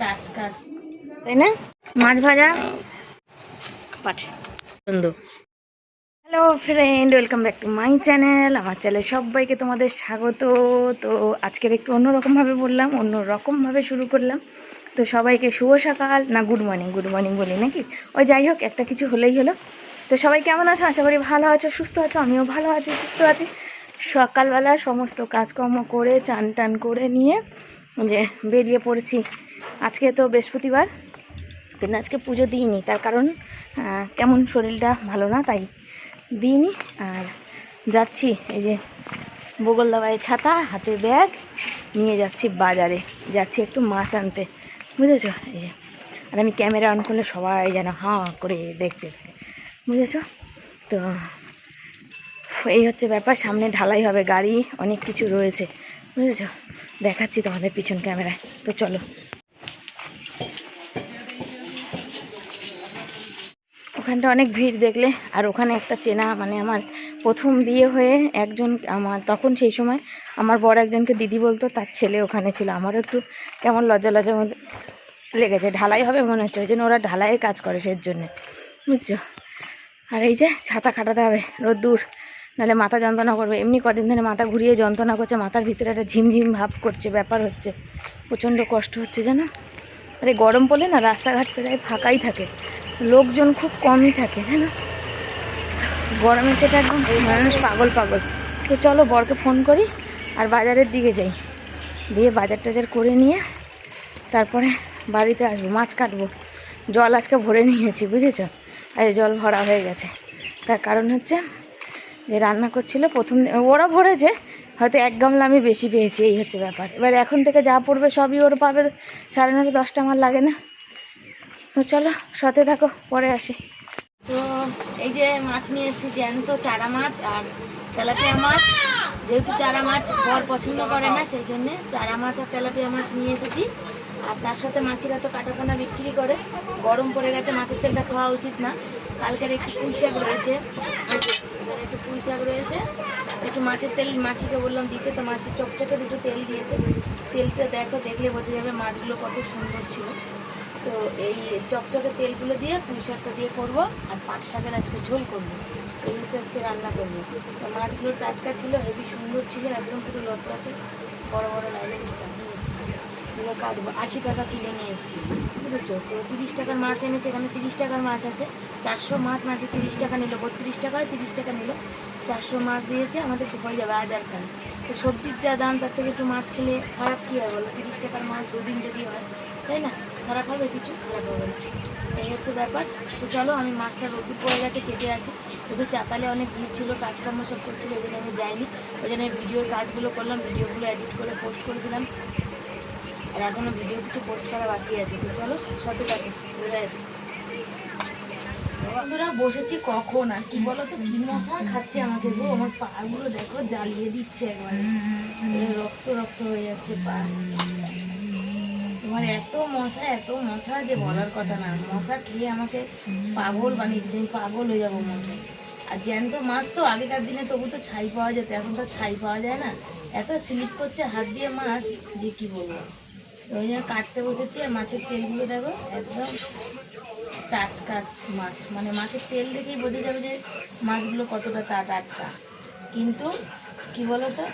টাটকা। তাই না? মাছ ভাজা? পাঠ। Hello friend welcome back to my channel আমার চ্যানেলে সবাইকে তোমাদের স্বাগত। তো আজকের একটু অন্যরকমভাবে বললাম অন্য রকমভাবে শুরু করলাম। তো সবাইকে শুভ সকাল না গুড মর্নিং গুড মর্নিং বলি নাকি? ওই যাই হোক একটা কিছু হলেই হলো। তো সবাই কেমন আছো? আশা করি ভালো আছো সুস্থ আছো আমিও ভালো আছি সুস্থ আছি। সকালবেলা সমস্ত কাজকর্ম করে চান টান করে নিয়ে যে বেরিয়ে পড়েছি আজকে তো বৃহস্পতিবার, কিন্তু আজকে পুজো দিইনি। তার কারণ কেমন শরীরটা ভালো না, তাই দিইনি। আর যাচ্ছি, এই যে বগল দাবায় ছাতা হাতে ব্যাগ, নিয়ে যাচ্ছি বাজারে। যাচ্ছি একটু মাছ আনতে, বুঝেছ? এই যে, আর আমি ক্যামেরা অন করলে সবাই যেন হাঁ করে দেখতে থাকে বুঝেছ? তো এই হচ্ছে ব্যাপার, সামনে ঢালাই হবে, গাড়ি অনেক কিছু রয়েছে, বুঝেছ? দেখাচ্ছি তোমাদের পিছন ক্যামেরায়। তো চলো। ওখানটা অনেক ভিড় দেখলে। আর ওখানে একটা চেনা মানে আমার প্রথম বিয়ে হয়ে একজন, আমার তখন সেই সময় আমার বড় একজনকে দিদি বলতো, তার ছেলে ওখানে ছিল। আমারও একটু কেমন লজ্জা লজ্জার মধ্যে লেগেছে। ঢালাই হবে মনে হচ্ছে, ওই জন্য ওরা ঢালাইয়ের কাজ করে সেই জন্যে। বুঝছ? আর এই যে ছাতা খাটাতে হবে, রোদ্দুর, নাহলে মাথা যন্ত্রণা করবে। এমনি কদিন ধরে মাথা ঘুরিয়ে যন্ত্রণা করছে, মাথার ভিতরে একটা ঝিমঝিম ভাব করছে, ব্যাপার হচ্ছে। প্রচণ্ড কষ্ট হচ্ছে, জানো? আরে গরম পড়লে না রাস্তাঘাট প্রায় ফাঁকাই থাকে। লোকজন খুব কমই থাকে জানো গরমের চোটে একদম মানুষ পাগল পাগল। তো চলো বরকে ফোন করি আর বাজারের দিকে যাই। দিয়ে বাজার টাজার করে নিয়ে তারপরে বাড়িতে আসব, মাছ কাটবো। জল আজকে ভরে নিয়েছি, বুঝেছ? আর জল ভরা হয়ে গেছে। তার কারণ হচ্ছে যে রান্না করছিল প্রথম ওরা ভরেছে, হয়তো এক গামলা আমি বেশি পেয়েছি, এই হচ্ছে ব্যাপার। এবার এখন থেকে যা পড়বে সবই ওর পাবে, সাড়ে নটা, দশটা আমার লাগে না। তো চলো, সাথে থাকো, পরে আসি। তো এই যে মাছ নিয়ে এসেছি, জ্যান্ত চারা মাছ আর তেলাপিয়া মাছ। যেহেতু চারা মাছ বর পছন্দ করে না, সেই জন্যে চারা মাছ আর তেলাপিয়া মাছ নিয়ে এসেছি। আর তার সাথে মাছিরা তো কাটাপোনা বিক্রি করে। গরম পড়ে গেছে, মাছের তেলটা খাওয়া উচিত না। কালকের একটু পুঁই শাক রয়েছে। এখানে একটু পুঁই শাক রয়েছে। একটু মাছের তেল, মাছিকে বললাম দিতে, তো মাছি চকচকে দুটো তেল দিয়েছে। তেলটা দেখো, দেখলে বোঝা যাবে মাছগুলো কত সুন্দর ছিল। তো এই চকচকে তেলগুলো দিয়ে পুঁই শাকটা দিয়ে করব আর পাট শাকের আজকে ঝোল করব। এই হচ্ছে আজকে রান্না করব। তো মাছগুলো টাটকা ছিল, হেভি সুন্দর ছিল, একদম পুরো লতলাতে বড় বড় লাইনের নিয়ে এগুলো কাটবো। আশি টাকা কিলো নিয়ে এসেছি, বুঝেছ? তো তিরিশ টাকার মাছ এনেছে, এখানে তিরিশ টাকার মাছ আছে। চারশো মাছ মাসে তিরিশ টাকা নিল, বত্রিশ টাকায় তিরিশ টাকা নিল। চারশো মাছ দিয়েছে, আমাদের হয়ে যাবে হাজার খান তো সবজির যা দাম, তার থেকে একটু মাছ খেলে খারাপ কী হয় বলো? তিরিশ টাকার মাছ দুদিন যদি হয়, তাই না? খারাপ হবে কিছু? খারাপ হবে না এই হচ্ছে ব্যাপার। তো চলো আমি মাছটা রোদ্দুর পড়ে গেছে কেটে আসি। শুধু চাতালে অনেক ভিড় ছিল কাজকর্ম সব করছিল ওই জন্য আমি যাইনি। ওই জন্য ভিডিওর কাজগুলো করলাম ভিডিওগুলো এডিট করে পোস্ট করে দিলাম। আর এখনও ভিডিও কিছু পোস্ট করা বাকি আছে। তো চলো সাথে থাকো ঘুরে আসি। বন্ধুরা বসেছি কখন? আর কি বলো তো কি মশা খাচ্ছে আমাকে গো। আমার পাগুলো দেখো জ্বালিয়ে দিচ্ছে একবারে। রক্ত রক্ত হয়ে যাচ্ছে পা। তোমার এত মশা এত মশা যে বলার কথা না। মশা খেয়ে আমাকে পাগল বানিয়ে দিচ্ছে আমি পাগল হয়ে যাব মশা আর জ্যান্ত মাছ তো আগেকার দিনে তবু তো ছাই পাওয়া যেত এখন তো ছাই পাওয়া যায় না। এত স্লিপ করছে হাত দিয়ে মাছ যে কি বলব। তো ওই জন্য কাটতে বসেছি আর মাছের তেলগুলো দেখো একদম টাটকা মাছ। মানে মাছের তেল দেখেই বোঝা যাবে যে মাছগুলো কতটা তা টাটকা। কিন্তু কি বলতো?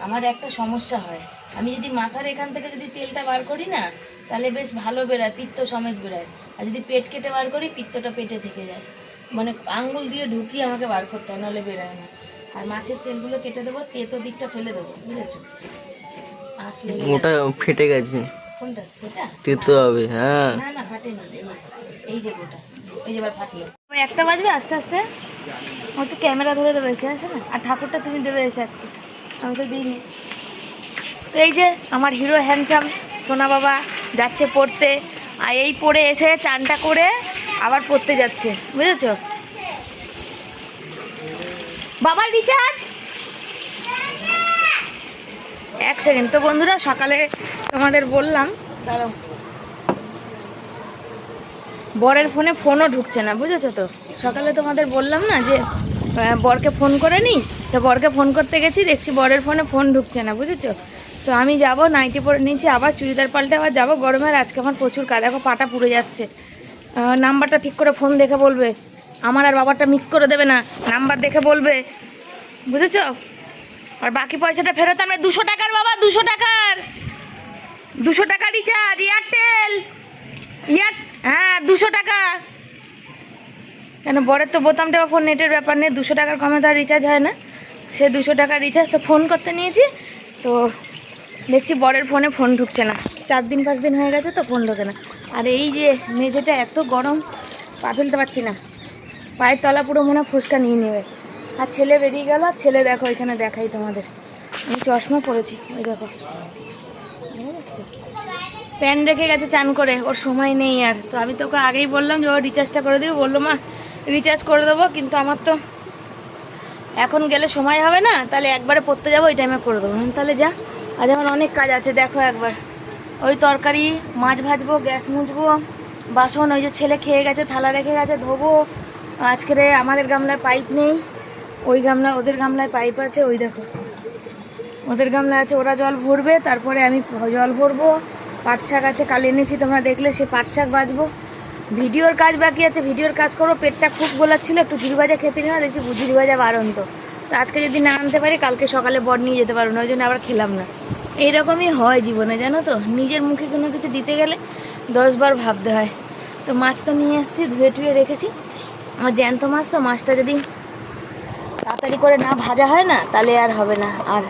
আমার একটা সমস্যা হয়। আমি যদি মাথার এখান থেকে যদি তেলটা বার করি না তাহলে বেশ ভালো বেরোয় পিত্ত সমেত বেরোয়। আর যদি পেট কেটে বার করি পিত্তটা পেটে থেকে যায়। মানে আঙ্গুল দিয়ে ঢুকিয়ে আমাকে বার করতে হয় নাহলে বেরোয় না। আর মাছের তেলগুলো কেটে দেবো তেতো দিকটা ফেলে দেবো বুঝেছ? আসলে ওটা ফেটে গেছে। কোনটা? এটা তেতো হবে হ্যাঁ। না না ফাটেনি এই যে- এই যে গোটা এই যে এবার ফাটলো। ওই একটা বাজবে আস্তে আস্তে। ক্যামেরা ধরে দেবে এসে আছে না? আর ঠাকুরটা তুমি দেবে এসে আজকে। আমি তো দিইনি তো এই যে আমার হিরো হ্যান্ডসাম সোনা বাবা যাচ্ছে পড়তে, আর এই পড়ে এসে চানটা করে আবার পড়তে যাচ্ছে, বুঝেছ? বাবার রিচার্জ এক সেকেন্ড তো বন্ধুরা সকালে তোমাদের বললাম, দাঁড়াও। বরের ফোনে ফোনও ঢুকছে না, বুঝেছ তো? সকালে তোমাদের বললাম না যে বরকে ফোন করে নি তো বরকে ফোন করতে গেছি, দেখছি বরের ফোনে ফোন ঢুকছে না, বুঝেছ? তো আমি যাব নাইটি পরে নিয়েছি আবার চুড়িদার পাল্টে আবার যাব। গরমে আর আজকে আমার প্রচুর কাজ, দেখো পাটা পুড়ে যাচ্ছে। নাম্বারটা ঠিক করে ফোন দেখে বলবে। আমার আর বাবারটা মিক্স করে দেবে না, নাম্বার দেখে বলবে। বুঝেছ? আর বাকি পয়সাটা ফেরত আনবে। দুশো টাকার বাবা, দুশো টাকার। দুশো টাকা রিচার্জ এয়ারটেল ইয়ার হ্যাঁ দুশো টাকা। কেন বরের তো বোতাম টেপা ফোন নেটের ব্যাপার নেই, দুশো টাকার কমে তো আর রিচার্জ হয় না। সে দুশো টাকার রিচার্জ তো ফোন করতে নিয়েছি, তো দেখছি বরের ফোনে ফোন ঢুকছে না। চার দিন, পাঁচ দিন হয়ে গেছে তো ফোন ঢোকে না। আর এই যে মেঝেটা এত গরম, পা ফেলতে পারছি না। পায়ের তলা পুরো মনে ফুসকা নিয়ে নেবে। আর ছেলে বেরিয়ে গেল, আর ছেলে দেখো, এখানে দেখাই তোমাদের। আমি চশমা পরেছি, ওই দেখো? প্যান রেখে গেছে চান করে, ওর সময় নেই আর। তো আমি তোকে আগেই বললাম যে ও রিচার্জটা করে দিও বলল, মা রিচার্জ করে দেবো, কিন্তু আমার তো এখন গেলে সময় হবে না, তাহলে একবারে পড়তে যাব, ওই টাইমে করে দেবো। তাহলে যা, আজ আমার অনেক কাজ আছে, দেখো একবার। ওই তরকারি, মাছ ভাজবো, গ্যাস মুছবো, বাসন, ওই যে ছেলে খেয়ে গেছে, থালা রেখে গেছে, ধোবো। আজকের আমাদের গামলায় পাইপ নেই, ওই গামলা, ওদের গামলায় পাইপ আছে, ওই দেখো। ওদের গামলা আছে, ওরা জল ভরবে, তারপরে আমি জল ভরবো। পাট শাক আছে, কাল এনেছি, তোমরা দেখলে, সে পাট শাক বাজবো ভিডিওর কাজ বাকি আছে, ভিডিওর কাজ করব পেটটা খুব গোলাচ্ছিল, একটু ঝুড়ি ভাজা খেতে না দেখছি ঝুড়ি ভাজা বারণ তো আজকে যদি না আনতে পারি, কালকে সকালে বর নিয়ে যেতে পারব না, ওই জন্য আবার খেলাম না। এইরকমই হয় জীবনে, জানো তো? নিজের মুখে কোনো কিছু দিতে গেলে দশবার ভাবতে হয়। তো মাছ তো নিয়ে এসেছি, ধুয়ে টুয়ে রেখেছি। আর জ্যান্ত মাছ তো, মাছটা যদি তাড়াতাড়ি করে না ভাজা হয় না, তাহলে আর হবে না। আর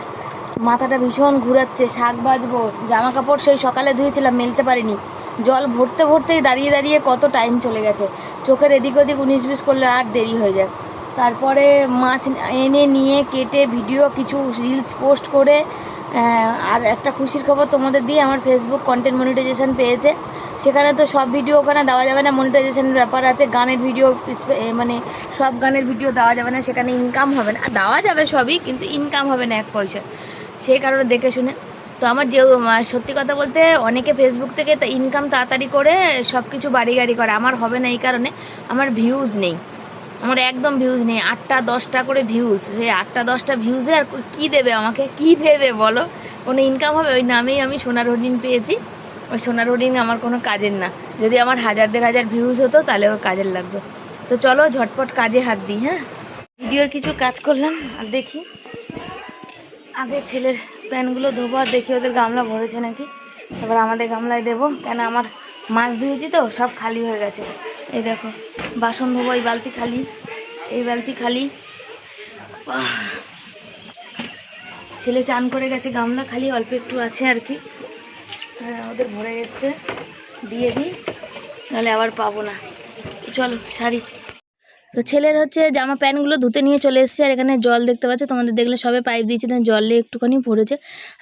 মাথাটা ভীষণ ঘুরাচ্ছে, শাক ভাজবো জামা কাপড় সেই সকালে ধুয়েছিলাম, মেলতে পারিনি। জল ভরতে ভরতেই দাঁড়িয়ে দাঁড়িয়ে কত টাইম চলে গেছে। চোখের এদিক ওদিক উনিশ বিশ করলে আর দেরি হয়ে যায়। তারপরে মাছ এনে নিয়ে কেটে ভিডিও কিছু রিলস পোস্ট করে আর একটা খুশির খবর তোমাদের দিয়ে আমার ফেসবুক কন্টেন্ট মনিটাইজেশান পেয়েছে। সেখানে তো সব ভিডিও ওখানে দেওয়া যাবে না মনিটাইজেশনের ব্যাপার আছে। গানের ভিডিও মানে সব গানের ভিডিও দেওয়া যাবে না, সেখানে ইনকাম হবে না। দেওয়া যাবে সবই, কিন্তু ইনকাম হবে না এক পয়সা। সেই কারণে দেখে শুনে তো আমার যে সত্যি কথা বলতে অনেকে ফেসবুক থেকে ইনকাম তাড়াতাড়ি করে সব কিছু বাড়ি গাড়ি করে। আমার হবে না এই কারণে আমার ভিউজ নেই। আমার একদম ভিউজ নেই। আটটা, দশটা করে ভিউজ সেই আটটা, দশটা ভিউজে আর কি দেবে আমাকে? কি দেবে বলো? কোনো ইনকাম হবে? ওই নামেই আমি সোনার হরিণ পেয়েছি। ওই সোনার হরিণ আমার কোনো কাজের না। যদি আমার হাজার দেড় হাজার ভিউজ হতো তাহলে ও কাজের লাগতো। তো চলো ঝটপট কাজে হাত দিই হ্যাঁ? ভিডিওর কিছু কাজ করলাম, আর দেখি। আগে ছেলের প্যানগুলো ধোবো আর দেখি ওদের গামলা ভরেছে নাকি। তারপর আমাদের গামলায় দেবো, কেন আমার মাছ ধুয়েছি তো, সব খালি হয়ে গেছে। এই দেখো, বাসন ধোবো, এই বালতি খালি, এই বালতি খালি। ছেলে চান করে গেছে, গামলা খালি, অল্প একটু আছে আর কি। হ্যাঁ ওদের ভরে এসছে, দিয়ে দিই, নাহলে আবার পাবো না। চলো, শাড়ি। তো ছেলের হচ্ছে জামা প্যান্টগুলো ধুতে নিয়ে চলে এসেছে, আর এখানে জল দেখতে পাচ্ছে। তোমাদের দেখলে সবে পাইপ দিয়েছে, তাই জলে একটুখানি ভরেছে।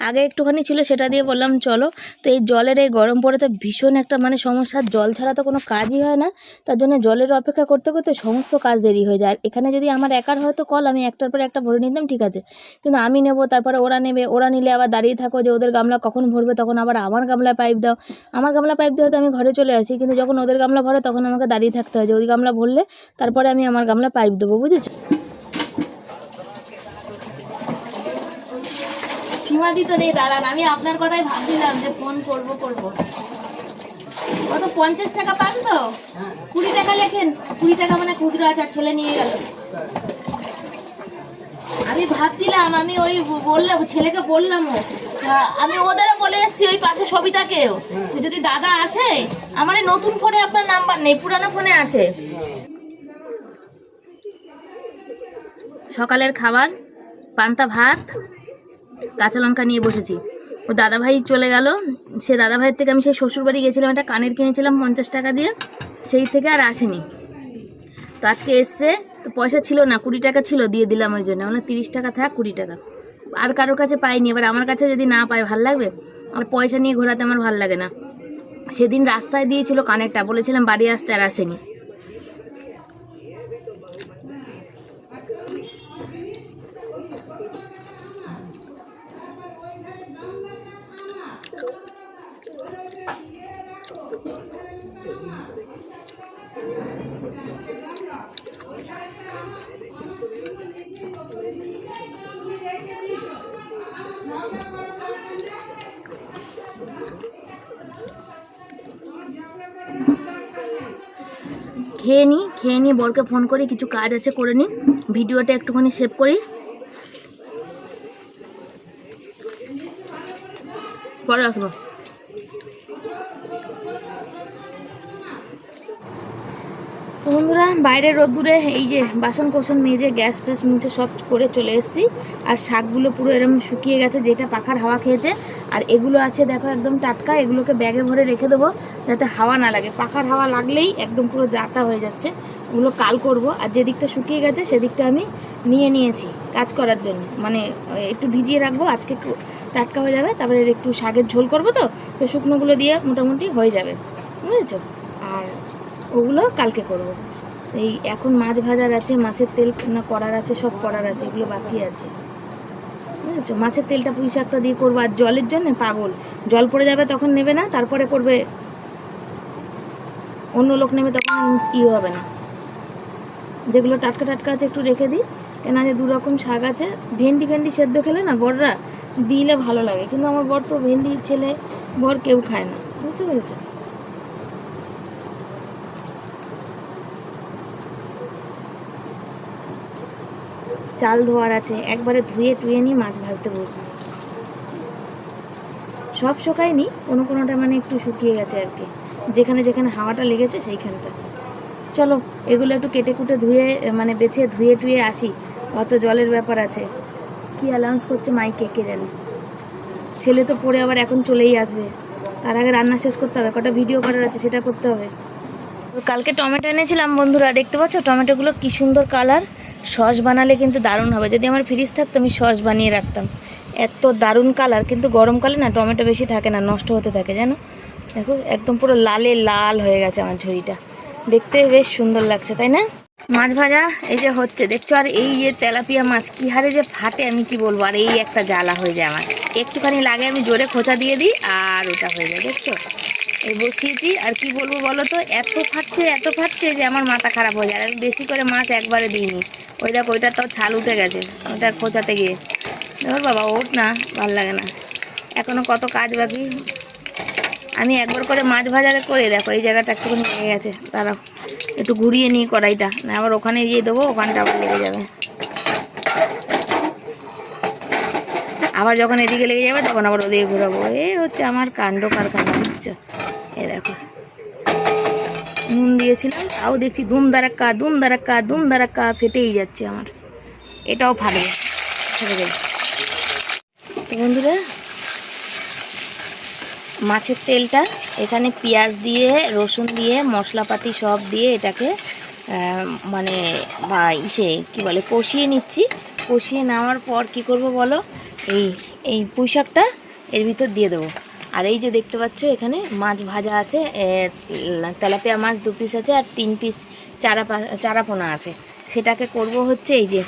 আগে একটুখানি ছিল, সেটা দিয়ে বললাম, চলো। তো এই জলের এই গরম পড়েতে ভীষণ একটা মানে সমস্যা। জল ছাড়া তো কোনো কাজই হয় না। তার জন্য জলের অপেক্ষা করতে করতে সমস্ত কাজ দেরি হয়ে যায়। আর এখানে যদি আমার একার হয়তো কল, আমি একটার পর একটা ভরে নিতাম, ঠিক আছে। কিন্তু আমি নেব, তারপরে ওরা নেবে। ওরা নিলে আবার দাঁড়িয়ে থাকো যে ওদের গামলা কখন ভরবে, তখন আবার আমার গামলায় পাইপ দাও। আমার গামলা পাইপ দিয়ে হয়তো আমি ঘরে চলে আসি, কিন্তু যখন ওদের গামলা ভরে, তখন আমাকে দাঁড়িয়ে থাকতে হয় যে ওই গামলা ভরলে, তারপরে আমি আমার গামলা পাইপ দেবো, বুঝেছ? নেই, দাঁড়ান, আমি আপনার কথাই ভাবছিলাম যে ফোন কত, পঞ্চাশ টাকা পান তো? কুড়ি টাকা লেখেন, কুড়ি টাকা মানে আছে ছেলে নিয়ে গেল। আমি ভাবছিলাম, আমি ওই বললাম, ছেলেকে বললাম আমি ওদেরও বলে এসেছি, ওই পাশে সবিতাকেও যদি দাদা আসে, আমার নতুন ফোনে আপনার নাম্বার নেই, পুরানো ফোনে আছে। সকালের খাবার, পান্তা ভাত, কাঁচা লঙ্কা নিয়ে বসেছি। ও দাদাভাই চলে গেল। সে দাদাভাইয়ের থেকে আমি সেই শ্বশুরবাড়ি গেছিলাম, একটা কানের কিনেছিলাম পঞ্চাশ টাকা দিয়ে। সেই থেকে আর আসেনি। তো আজকে এসছে, তো পয়সা ছিল না, কুড়ি টাকা ছিল, দিয়ে দিলাম ওই জন্য। মানে তিরিশ টাকা থাক, কুড়ি টাকা। আর কারোর কাছে পাইনি। এবার আমার কাছে যদি না পাই ভালো লাগবে? আর পয়সা নিয়ে ঘোরাতে আমার ভালো লাগে না। সেদিন রাস্তায় দিয়েছিল কানেরটা, বলেছিলাম বাড়ি আসতে আর আসেনি। খেয়ে নিই খেয়ে নিই বরকে ফোন করি, কিছু কাজ আছে করে নিই ভিডিওটা একটুখানি সেভ করি। পরে আসব। বন্ধুরা বাইরে রোদ্দুরে এই যে বাসন কোসন মেজে গ্যাস ফ্যাস মুছে সব করে চলে এসেছি। আর শাকগুলো পুরো এরকম শুকিয়ে গেছে, যেটা পাখার হাওয়া খেয়েছে। আর এগুলো আছে, দেখো, একদম টাটকা। এগুলোকে ব্যাগে ভরে রেখে দেবো, যাতে হাওয়া না লাগে। পাখার হাওয়া লাগলেই একদম পুরো জাতা হয়ে যাচ্ছে। ওগুলো কাল করব। আর যে দিকটা শুকিয়ে গেছে সেদিকটা আমি নিয়ে নিয়েছি কাজ করার জন্য। মানে একটু ভিজিয়ে রাখব, আজকে টাটকা হয়ে যাবে। তারপরে একটু শাকের ঝোল করব তো তো শুকনোগুলো দিয়ে মোটামুটি হয়ে যাবে। বুঝেছ? আর ওগুলো কালকে করব। এই এখন মাছ ভাজার আছে, মাছের তেল না করার আছে, সব করার আছে, এগুলো বাকি আছে। বুঝেছ? মাছের তেলটা পুঁই শাকটা দিয়ে করব, আর জলের জন্য পাগল। জল পড়ে যাবে তখন নেবে না, তারপরে করবে। অন্য লোক নেবে তখন ই হবে না। যেগুলো টাটকা টাটকা আছে একটু রেখে দিই। কেন যে দু রকম শাক আছে, ভেন্ডি ভেন্ডি সেদ্ধ খেলে না বড়রা দিলে ভালো লাগে। কিন্তু আমার বর তো ভেন্ডি ছেলে, বর কেউ খায় না। বুঝতে পেরেছ? চাল ধোয়ার আছে, একবারে ধুয়ে টুয়ে নিয়ে মাছ ভাজতে বসবো। সব শুকায়নি, কোনো কোনোটা মানে একটু শুকিয়ে গেছে আর কি। যেখানে যেখানে হাওয়াটা লেগেছে সেইখানটা। চলো, এগুলো একটু কেটে কুটে ধুয়ে মানে বেছে ধুয়ে টুয়ে আসি, অত জলের ব্যাপার আছে। কি অ্যালাউন্স করছে মাইকে, কে জানে। ছেলে তো পরে আবার এখন চলেই আসবে। তার আগে রান্না শেষ করতে হবে, কটা ভিডিও করার আছে সেটা করতে হবে। কালকে টমেটো এনেছিলাম বন্ধুরা, দেখতে পাচ্ছ? টমেটোগুলো কি সুন্দর কালার সস বানালে কিন্তু দারুণ হবে। যদি আমার ফ্রিজ থাকতো, আমি সস বানিয়ে রাখতাম। এত দারুণ কালার কিন্তু গরমকালে না টমেটো বেশি থাকে না, নষ্ট হতে থাকে, জানো? দেখো, একদম পুরো লালে লাল হয়ে গেছে আমার ঝুড়িটা। দেখতে বেশ সুন্দর লাগছে, তাই না? মাছ ভাজা, এই যে হচ্ছে, দেখছ? আর এই যে তেলাপিয়া মাছ, কি হারে যে ফাটে, আমি কি বলব? আর এই একটা জ্বালা হয়ে যায় আমার। একটুখানি লাগে, আমি জোরে খোঁচা দিয়ে দিই, আর ওটা হয়ে যায়, দেখছ? এই বসিয়েছি আর কি বলব বলো তো? এত ফাটছে এত ফাটছে যে আমার মাথা খারাপ হয়ে যায়। আর বেশি করে মাছ একবারে দিইনি। ওই দেখ ওইটা তো ছাল উঠে গেছে। ওটা খোঁচাতে গিয়ে। দেখো বাবা, ওঠ না, ভালো লাগে না। এখনও কত কাজ বাকি। আমি একবার করে মাছ ভাজারে করে, দেখো, এই জায়গাটা একটুখানি লেগে গেছে। দাঁড়াও, একটু ঘুরিয়ে নিই কড়াইটা। না, আবার ওখানে গিয়ে দেবো, ওখানটা আবার লেগে যাবে। আবার যখন এদিকে লেগে যাবে, তখন আবার ওদিকে ঘুরাবো। এই হচ্ছে আমার কাণ্ড কারখানা, বুঝছ? এ দেখো। নুন দিয়েছিলাম, তাও দেখছি দুম দারাক্কা দুম দারাক্কা দুম দারাক্কা ফেটেই যাচ্ছে আমার। এটাও তো বন্ধুরা, মাছের তেলটা এখানে পেঁয়াজ দিয়ে, রসুন দিয়ে, মশলাপাতি সব দিয়ে এটাকে মানে বা ইসে, কি বলে, কষিয়ে নিচ্ছি। কষিয়ে নেওয়ার পর কি করব বলো? এই এই পুঁই শাকটা এর ভিতর দিয়ে দেবো। আর এই যে দেখতে পাচ্ছ, এখানে মাছ ভাজা আছে তেলাপিয়া মাছ দু পিস আছে আর তিন পিস চারা পা- চারা পোনা আছে। সেটাকে করব হচ্ছে এই যে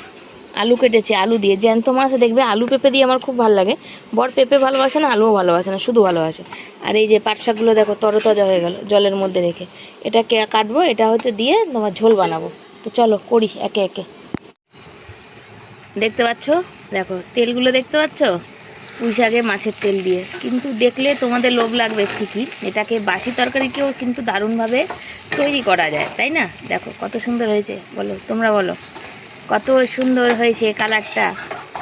আলু কেটেছে, আলু দিয়ে। জ্যান্ত মাছ, দেখবে আলু পেঁপে দিয়ে আমার খুব ভালো লাগে। বর পেঁপে ভালোবাসে না, আলুও ভালোবাসে না, শুধু ভালোবাসে। আর এই যে শাকগুলো দেখো, তরতাজা হয়ে গেল, জলের মধ্যে রেখে। এটাকে কাটবো, এটা হচ্ছে দিয়ে তোমার ঝোল বানাবো। তো চলো করি, একে একে। দেখতে পাচ্ছ? দেখো, তেলগুলো দেখতে পাচ্ছ? পুঁই শাকে মাছের তেল দিয়ে। কিন্তু দেখলে তোমাদের লোভ লাগবে ঠিকই। এটাকে বাসি তরকারিকেও কিন্তু দারুণভাবে তৈরি করা যায়, তাই না? দেখো, কত সুন্দর হয়েছে, বলো, তোমরা বলো। কত সুন্দর হয়েছে কালারটা।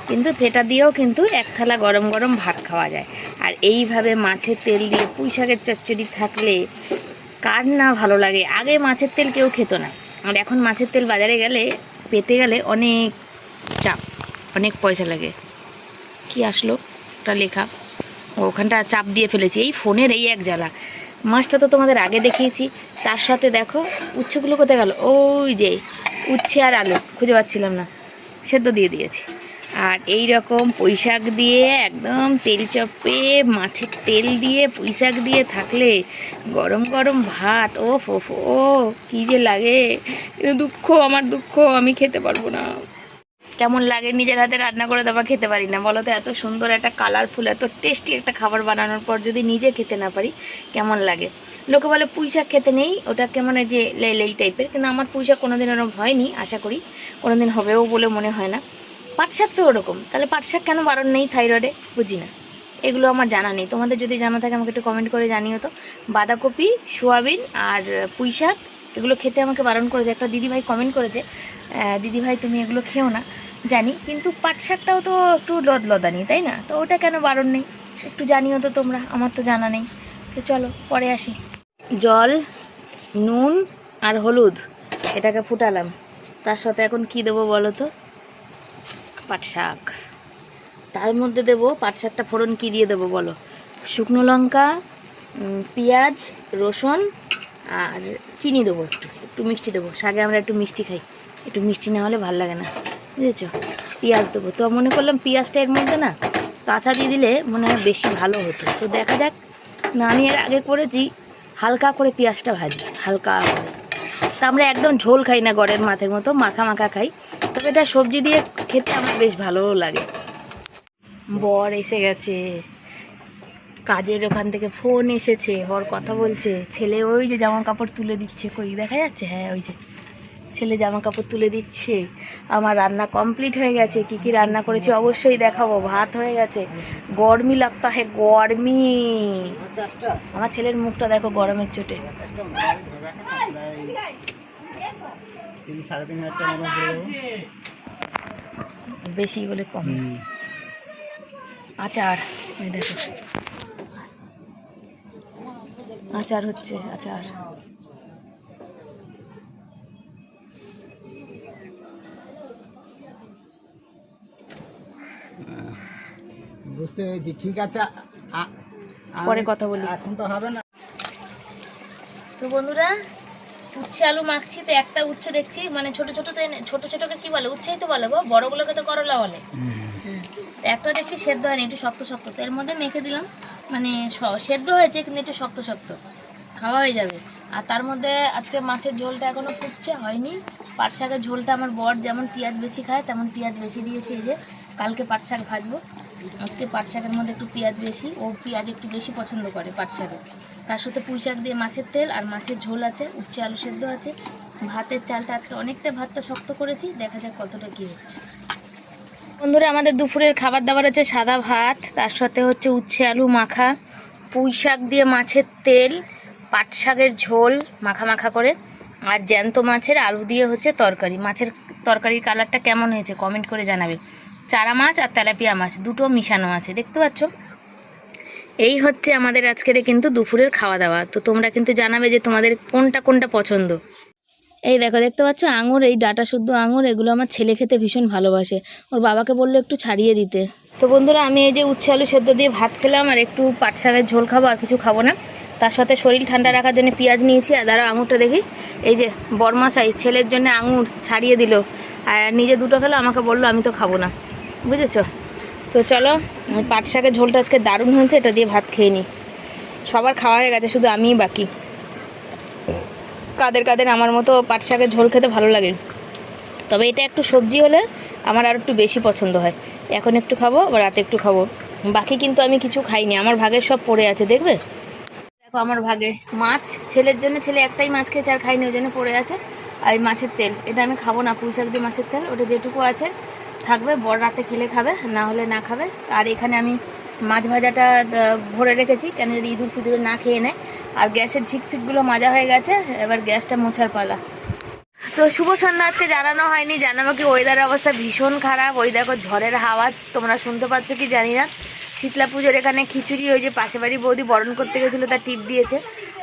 কিন্তু সেটা দিয়েও কিন্তু এক থালা গরম গরম ভাত খাওয়া যায়। আর এইভাবে মাছের তেল দিয়ে পুঁই শাকের চচ্চড়ি থাকলে কার না ভালো লাগে? আগে মাছের তেল কেউ খেত না। আর এখন মাছের তেল বাজারে গেলে, পেতে গেলে অনেক চাপ, অনেক পয়সা লাগে। কি আসলো? ওটা লেখা। ও, ওখানটা চাপ দিয়ে ফেলেছি এই ফোনের এই এক জ্বালা। মাছটা তো তোমাদের আগে দেখিয়েছি তার সাথে দেখো উচ্ছেগুলো কোথায় গেল? ওই যে উচ্ছে আর আলু খুঁজে পাচ্ছিলাম না। সেদ্ধ দিয়ে দিয়েছি। আর এই রকম পুঁইশাক দিয়ে একদম তেল চপে মাছের তেল দিয়ে পুঁইশাক দিয়ে থাকলে গরম গরম ভাত ও ফো ফো কী যে লাগে। দুঃখ আমার দুঃখ আমি খেতে পারব না। কেমন লাগে? নিজের হাতে রান্না করে তারপর খেতে পারি না। বলো তো, এত সুন্দর একটা কালারফুল এত টেস্টি একটা খাবার বানানোর পর যদি নিজে খেতে না পারি, কেমন লাগে? লোকে বলে পুঁই শাক খেতে নেই ওটা কেমন যে লেই লেই টাইপের কিন্তু আমার পুঁই শাক কোনোদিন ওরকম হয়নি, আশা করি। কোনোদিন হবেও বলে মনে হয় না। পাট শাক তো ওরকম। তাহলে পাট শাক কেন বারণ নেই থাইরয়েডে বুঝি না। এগুলো আমার জানা নেই। তোমাদের যদি জানা থাকে, আমাকে একটু কমেন্ট করে জানিও তো। বাঁধাকপি, সোয়াবিন আর পুঁই শাক, এগুলো খেতে আমাকে বারণ করেছে। একটা দিদিভাই কমেন্ট করেছে দিদিভাই, তুমি এগুলো খেও না। জানি, কিন্তু পাট শাকটাও তো একটু লদ লদানি তাই না? তো ওটা কেন বারণ নেই? একটু জানিও তো তোমরা, আমার তো জানা নেই। তো চলো, পরে আসি। জল, নুন আর হলুদ, এটাকে ফুটালাম। তার সাথে এখন কি দেবো বলো তো? পাট শাক। তার মধ্যে দেবো পাট শাকটা ফোড়ন কী দিয়ে দেবো বলো? শুকনো লঙ্কা পেঁয়াজ, রসুন আর চিনি দেবো একটু একটু মিষ্টি দেবো। শাকে আমরা একটু মিষ্টি খাই। একটু মিষ্টি না হলে ভালো লাগে না। বুঝেছ? পেঁয়াজ দেবো। তো মনে করলাম পেঁয়াজটা এর মধ্যে না কাঁচা দিয়ে দিলে মনে হয় বেশি ভালো হতো। তো দেখা যাক। না, আমি এর আগে করেছি, হালকা করে পেঁয়াজটা ভাজি, হালকা করে। তা আমরা একদম ঝোল খাই না গড়ের মাথের মতো, মাখা মাখা খাই। তবে এটা সবজি দিয়ে খেতে আমার বেশ ভালোও লাগে। বর এসে গেছে। কাজের ওখান থেকে ফোন এসেছে, বর কথা বলছে। ছেলে ওই যে জামা কাপড় তুলে দিচ্ছে। কই, দেখা যাচ্ছে? হ্যাঁ ওই যে। ছেলে জামা কাপড় তুলে দিচ্ছে। আমার রান্না কমপ্লিট হয়ে গেছে। কি কি রান্না করেছি অবশ্যই দেখাবো। ভাত হয়ে গেছে। গরমি লাগতা হে গরমি। আমার ছেলের মুখটা দেখো গরমের চোটে। বেশি বলে কম। আচার। দেখো। আচার হচ্ছে আচার। বুঝতে পেরেছি ঠিক আছে। পরে কথা বলি। এখন তো হবে না। তো বন্ধুরা উচ্ছে আলু মাখছি তো একটা উচ্ছে দেখছি মানে ছোট ছোট তো ছোট ছোটকে কি বলে? উচ্ছেই তো বলে বড়গুলোকে তো করলা বলে। একটা দেখছি সেদ্ধ হয়নি একটু শক্ত শক্ত। তো এর মধ্যে মেখে দিলাম মানে সেদ্ধ হয়েছে কিন্তু একটু শক্ত শক্ত। খাওয়া হয়ে যাবে। আর তার মধ্যে আজকে মাছের ঝোলটা এখনও ফুটছে হয়নি। পাট শাকের ঝোলটা আমার বর যেমন পেঁয়াজ বেশি খায় তেমন পেঁয়াজ বেশি দিয়েছি এই যে। কালকে পাট শাক ভাজবো। আজকে পাট শাকের মধ্যে একটু পেঁয়াজ বেশি। ও পেঁয়াজ একটু বেশি পছন্দ করে পাট শাকে। তার সাথে পুঁই শাক দিয়ে মাছের তেল আর মাছের ঝোল আছে, উচ্ছে আলু সেদ্ধ আছে। ভাতের চালটা আজকে অনেকটা ভাতটা শক্ত করেছি, দেখা যাক কতটা কী হচ্ছে। বন্ধুরা, আমাদের দুপুরের খাবার দাবার হচ্ছে সাদা ভাত, তার সাথে হচ্ছে উচ্ছে আলু মাখা, পুঁই শাক দিয়ে মাছের তেল, পাট শাকের ঝোল মাখা মাখা করে, আর জ্যান্ত মাছের আলু দিয়ে হচ্ছে তরকারি। মাছের তরকারির কালারটা কেমন হয়েছে? কমেন্ট করে জানাবে। চারা মাছ আর তেলাপিয়া মাছ, দুটো মিশানো আছে, দেখতে পাচ্ছ? এই হচ্ছে আমাদের আজকের কিন্তু দুপুরের খাওয়া দাওয়া তো তোমরা কিন্তু জানাবে যে তোমাদের কোনটা কোনটা পছন্দ। এই দেখো, দেখতে পাচ্ছ? আঙুর, এই ডাটা শুদ্ধ আঙুর, এগুলো আমার ছেলে খেতে ভীষণ ভালোবাসে। ওর বাবাকে বলল একটু ছাড়িয়ে দিতে। তো বন্ধুরা, আমি এই যে উচ্ছে আলু সেদ্ধ দিয়ে ভাত খেলাম, আর একটু পাট শাকের ঝোল খাব, আর কিছু খাব না। তার সাথে শরীর ঠান্ডা রাখার জন্য পেঁয়াজ নিয়েছি, আর দাঁড়া আঙুরটা দেখি। এই যে বরমাসাই ছেলের জন্য আঙুর ছাড়িয়ে দিল। আর নিজে দুটো খেলো, আমাকে বলল, আমি তো খাব না। বুঝেছ? তো চলো পাট শাকের ঝোলটা আজকে দারুণ হয়েছে, এটা দিয়ে ভাত খেয়ে নিই সবার খাওয়া হয়ে গেছে, শুধু আমিই বাকি। কাদের কাদের আমার মতো পাট শাকের ঝোল খেতে ভালো লাগে? তবে এটা একটু সবজি হলে আমার আর একটু বেশি পছন্দ হয়। এখন একটু খাব, আবার রাতে একটু খাব। বাকি কিন্তু আমি কিছু খাইনি, আমার ভাগের সব পড়ে আছে, দেখবে? দেখো আমার ভাগে মাছ, ছেলের জন্য ছেলে একটাই মাছ খেয়েছে আর খাইনি, ওই জন্য পড়ে আছে। আর এই মাছের তেল, এটা আমি খাব না, পুঁই শাক দিয়ে মাছের তেল, ওটা যেটুকু আছে থাকবে বড় রাতে খেলে খাবে, না হলে না খাবে। আর এখানে আমি মাছ ভাজাটা ভরে রেখেছি, কেন যদি ইঁদুর ফিদুরে না খেয়ে নেয়। আর গ্যাসের ঝিকফিকগুলো মাজা হয়ে গেছে, এবার গ্যাসটা মোছার পালা। তো শুভ সন্ধ্যা, আজকে জানানো হয়নি, জানাব কি ওয়েদার অবস্থা ভীষণ খারাপ। ওই দেখো ঝড়ের আওয়াজ, তোমরা শুনতে পাচ্ছ কি জানি না। শীতলা পুজোর এখানে খিচুড়ি, ওই যে পাশে বাড়ি বৌদি বরণ করতে গেছিল, তার টিপ দিয়েছে।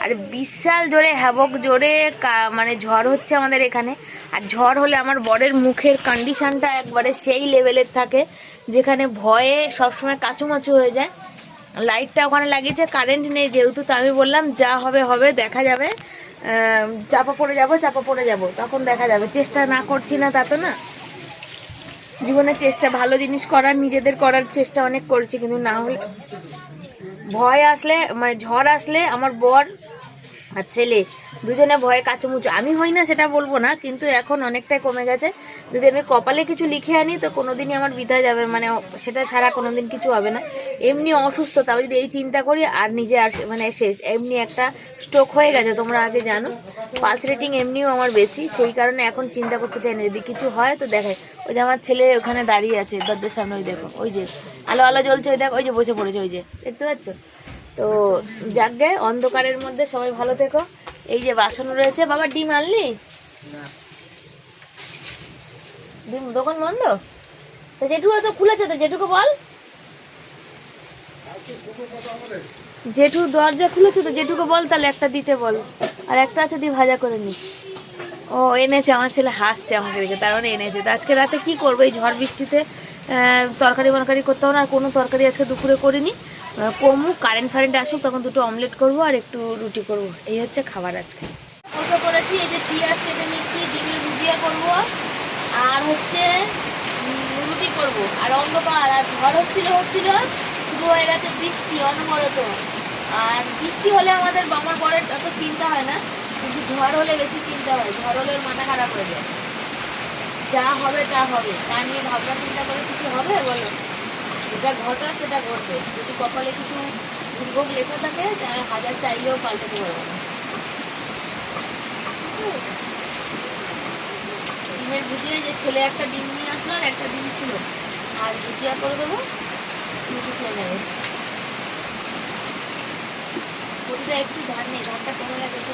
আর বিশাল জোরে, হ্যাবক জোরে মানে ঝড় হচ্ছে আমাদের এখানে। আর ঝড় হলে আমার বরের মুখের কন্ডিশানটা একবারে সেই লেভেলের থাকে, যেখানে ভয়ে সবসময় কাচুমাচু হয়ে যায়। লাইটটা ওখানে লাগিয়েছে কারেন্ট নেই যেহেতু, তো আমি বললাম, যা হবে হবে, দেখা যাবে। চাপা পড়ে যাব, চাপা পড়ে যাব, তখন দেখা যাবে। চেষ্টা না করছি না তা তো না। জীবনের চেষ্টা, ভালো জিনিস করার, নিজেদের করার চেষ্টা অনেক করেছি, কিন্তু না হলে ভয় আসলে মানে ঝড় আসলে আমার বর আর ছেলে, দুজনে ভয়ে কাচুমুচু। আমি হই না, সেটা বলব না, কিন্তু এখন অনেকটাই কমে গেছে। যদি আমি কপালে কিছু লিখে আনি, তো কোনোদিনই আমার বিধা যাবে মানে সেটা ছাড়া কোনোদিন কিছু হবে না। এমনি অসুস্থ তাও যদি এই চিন্তা করি, আর নিজে আর মানে শেষ। এমনি একটা স্ট্রোক হয়ে গেছে, তোমরা আগে জানো। পালস রেটিং এমনিও আমার বেশি, সেই কারণে এখন চিন্তা করতে চাই না। যদি কিছু হয়, তো দেখায় ওই যে আমার ছেলে ওখানে দাঁড়িয়ে আছে, দরজার সামনে, ওই দেখো, ওই যে। আলো আলো জ্বলছে, ওই দেখো, ওই যে বসে পড়েছে, ওই যে। দেখতে পাচ্ছ? তো যাকগে অন্ধকারের মধ্যে সবাই ভালো থেকো। এই যে বাসন রয়েছে বাবা ডিম আনলি? ডিম দোকান বন্ধ? তো জেঠু তো খুলেছে তো জেঠুকে বল। জেঠু দরজা খুলেছে তো জেঠুকে বল তাহলে একটা দিতে বল। আর একটা আছে দিয়ে ভাজা করে নি। ও এনেছে আমার ছেলে হাসছে আমাকে দেখে তার মানে এনেছে। তো আজকে রাতে কি করব? এই ঝড় বৃষ্টিতে তরকারি মরকারি করতে হবে না আর কোনো তরকারি আজকে দুপুরে করিনি। কমুক কারেন্ট ফারেন্ট আসুক, তখন দুটো অমলেট করব আর একটু রুটি করব। এই হচ্ছে খাবার আজকে। বসে করেছি, এই যে পেঁয়াজ কেটে নিচ্ছি, ডিমের ভুজিয়া করব, আর হচ্ছে রুটি করব। আর অন্ধকার, আর ঝড় হচ্ছিল হচ্ছিল, শুরু হয়ে গেছে বৃষ্টি, অনবরত। আর বৃষ্টি হলে আমাদের আমার বরের অত চিন্তা হয় না, কিন্তু ঝড় হলে বেশি চিন্তা হয়। ঝড় হলে মাথা খারাপ হয়ে যায়। যা হবে তা হবে। তা নিয়ে ভাবনা চিন্তা করে কিছু হবে? বলো। যেটা ঘটা সেটা ঘটবে। যদি কপালে কিছু দুর্ভোগ লেখা থাকে, তাহলে হাজার চাইলেও পাল্টাতে পারব না। ডিমের ভুজিয়া যে ছেলে একটা ডিম নিয়ে আসলো আর একটা ডিম ছিল। আর ভুজিয়া করে দেবো রুটি খেয়ে নেবে। রুটিটা একটু ধার নেই, ধারটা কমে গেছে একটু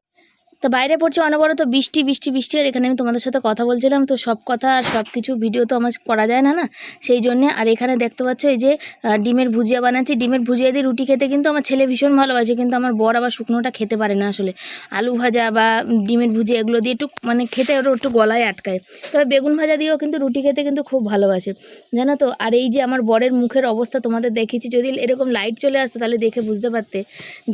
তো বাইরে পড়ছে অনবরত বৃষ্টি বৃষ্টি বৃষ্টি। আর এখানে আমি তোমাদের সাথে কথা বলছিলাম, তো সব কথা আর সব কিছু ভিডিও তো আমার করা যায় না না? সেই জন্যে আর এখানে দেখতে পাচ্ছ এই যে ডিমের ভুজিয়া বানাচ্ছি। ডিমের ভুজিয়া দিয়ে রুটি খেতে কিন্তু আমার ছেলে ভীষণ ভালোবাসে, কিন্তু আমার বর আবার শুকনোটা খেতে পারে না আসলে। আলু ভাজা বা ডিমের ভুজিয়া এগুলো দিয়ে একটু মানে খেতে ওর একটু গলায় আটকায়। তবে বেগুন ভাজা দিয়েও কিন্তু রুটি খেতে কিন্তু খুব ভালোবাসে, জানো তো? আর এই যে আমার বরের মুখের অবস্থা তোমাদের দেখেছি, যদি এরকম লাইট চলে আসতো তাহলে দেখে বুঝতে পারতে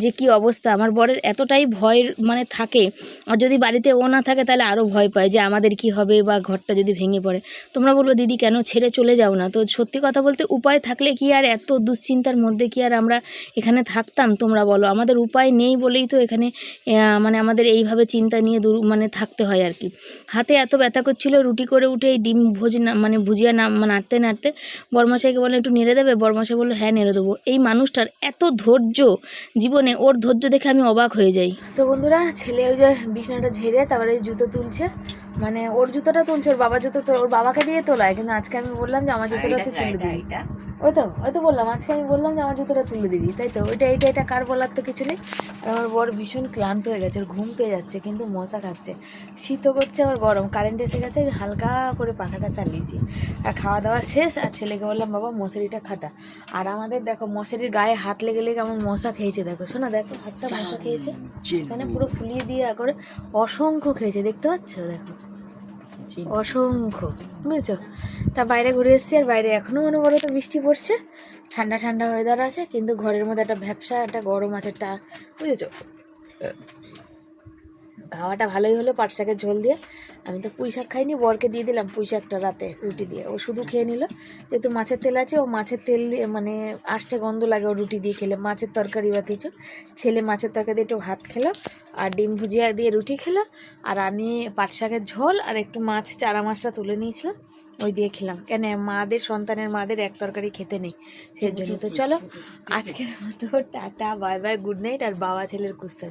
যে কি অবস্থা। আমার বরের এতটাই ভয়ের মানে থাকে আর যদি বাড়িতে ও না থাকে, তাহলে আরও ভয় পায় যে আমাদের কি হবে বা ঘরটা যদি ভেঙে পড়ে। তোমরা বলব, দিদি, কেন ছেড়ে চলে যাও না? তো সত্যি কথা বলতে উপায় থাকলে কি আর এত দুশ্চিন্তার মধ্যে কি আর আমরা এখানে থাকতাম? তোমরা বলো। আমাদের উপায় নেই বলেই তো এখানে মানে আমাদের এইভাবে চিন্তা নিয়ে দূর মানে থাকতে হয় আর কি। হাতে এত ব্যথা করছিল, রুটি করে উঠে এই ডিম ভোজ মানে ভুজিয়া না নাড়তে নাড়তে বরমশাইকে বলে একটু নেড়ে দেবে? বরমশাই বলল হ্যাঁ নেড়ে দেবো। এই মানুষটার এত ধৈর্য, জীবনে ওর ধৈর্য দেখে আমি অবাক হয়ে যাই। তো বন্ধুরা, ছেলে ওই যে বিছানাটা ঝেড়ে তারপরে জুতো তুলছে। মানে ওর জুতোটা তুলছে ওর বাবার জুতো ওর বাবাকে দিয়ে তোলায় কিন্তু আজকে আমি বললাম যে আমার জুতোটা তুই তুলে দিবি। ওই তো ওই তো বললাম আজকে আমি বললাম যে আমার জুতোটা তুলে দিবি তাই তো? ওইটা এইটা এটা কার বলার তো কিছু নেই। আর আমার বর ভীষণ ক্লান্ত হয়ে গেছে ওর ঘুম পেয়ে যাচ্ছে কিন্তু মশা খাচ্ছে। শীতও করছে আবার গরম। কারেন্ট এসে গেছে আমি হালকা করে পাখাটা চালিয়েছি। আর খাওয়া দাওয়া শেষ আর ছেলেকে বললাম বাবা মশারিটা খাটা। আর আমাদের দেখো মশারির গায়ে হাত লেগে লেগে আমার মশা খেয়েছে দেখো শোনা দেখো হাতটা মশা খেয়েছে। এখানে পুরো ফুলিয়ে দিয়ে করে অসংখ্য খেয়েছে দেখতে পাচ্ছ? দেখো। অসংখ্য। বুঝেছ? তা বাইরে ঘুরে এসেছি আর বাইরে এখনও অনবরত বৃষ্টি পড়ছে। ঠান্ডা ঠান্ডা ওয়েদার আছে কিন্তু ঘরের মধ্যে একটা ভ্যাবসা একটা গরম আছে একটা বুঝেছ? খাওয়াটা ভালোই হলো, পাট শাকের ঝোল দিয়ে। আমি তো পুঁই শাক খাইনি, বরকে দিয়ে দিলাম পুঁই শাকটা রাতে, রুটি দিয়ে। ও শুধু খেয়ে নিল। যেহেতু মাছের তেল আছে, ও মাছের তেল দিয়ে মানে আষ্টে গন্ধ লাগে ও রুটি দিয়ে খেলে। মাছের তরকারি বা কিছু। ছেলে মাছের তরকারি দিয়ে একটু ভাত খেলো, আর ডিম ভুজিয়া দিয়ে রুটি খেলো। আর আমি পাট শাকের ঝোল আর একটু মাছ, চারা মাছটা তুলে নিয়েছিলাম, ওই দিয়ে খেলাম। কেন, মাদের, সন্তানের মাদের এক তরকারি খেতে নেই, সেই জন্য তো চলো, আজকের মতো tata, bye bye, good night, আর বাবা ছেলের কুস্তা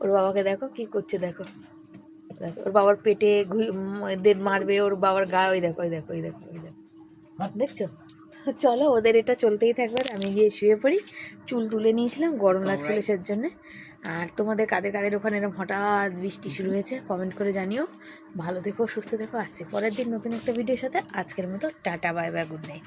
ওর বাবাকে দেখো কি করছে দেখো। দেখো ওর বাবার পেটে এদের মারবে ওর বাবার গা ওই দেখো ওই দেখো ওই দেখো ওই দেখো। দেখছ? চলো ওদের এটা চলতেই থাকবে। আর আমি গিয়ে শুয়ে পড়ি। চুল তুলে নিয়েছিলাম গরম লাগছিল সের জন্যে। আর তোমাদের কাদের কাদের ওখানে এরকম হঠাৎ বৃষ্টি শুরু হয়েছে কমেন্ট করে জানিও। ভালো থেকো সুস্থ থেকো। আসছি পরের দিন নতুন একটা ভিডিওর সাথে। আজকের মতো tata bye bye good night